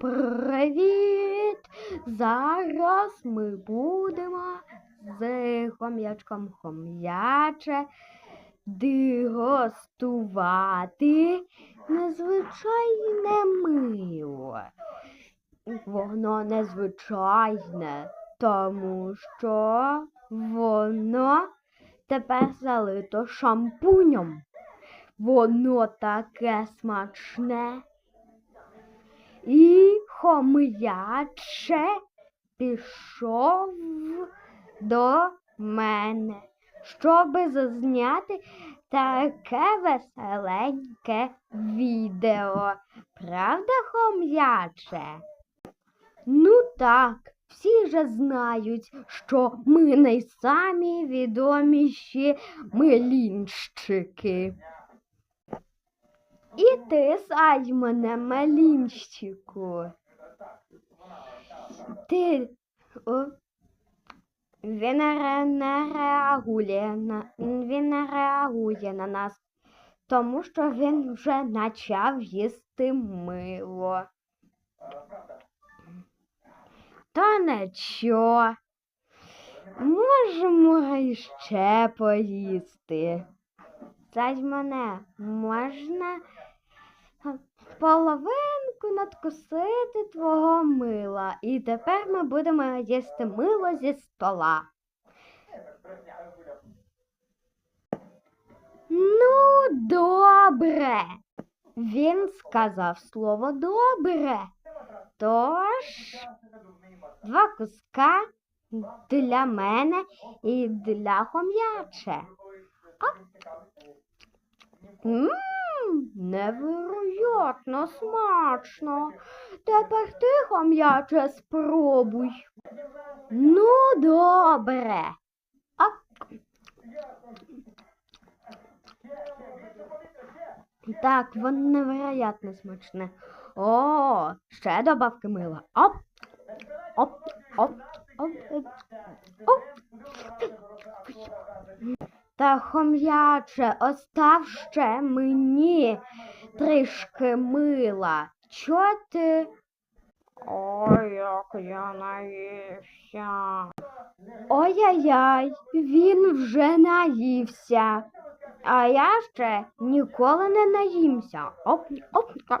Привіт! Зараз ми будемо з хом'ячком хом'яче дегустувати незвичайне мило. Воно незвичайне, тому що воно тепер залито шампунем. Воно таке смачне. І хом'яче пішов до мене, щоб зазняти таке веселеньке відео. Правда, хом'яче? Ну так, всі же знають, що ми найсамі відоміші милінщики. Ти, Саймоне, малінщику. Ти о, він не реагує на він не реагує на нас, тому що він вже почав їсти мило. Та нічого. Можемо іще поїсти. Саймоне, можна половинку надкусити твого мила. І тепер ми будемо їсти мило зі стола. Ну, добре. Він сказав слово добре. Тож, два куска для мене і для хом'яче. Невероятно смачно. Тепер ти, хом'яче, спробуй. Ну, добре. А. Так, воно невероятно смачне. О, ще добавки мила. Оп, оп, оп, оп, оп, оп. Та хом'яче, остав ще мені трішки мила. Чо ти? Ой, як я наївся. Ой-яй-яй, він вже наївся. А я ще ніколи не наїмся. Оп, оп, оп,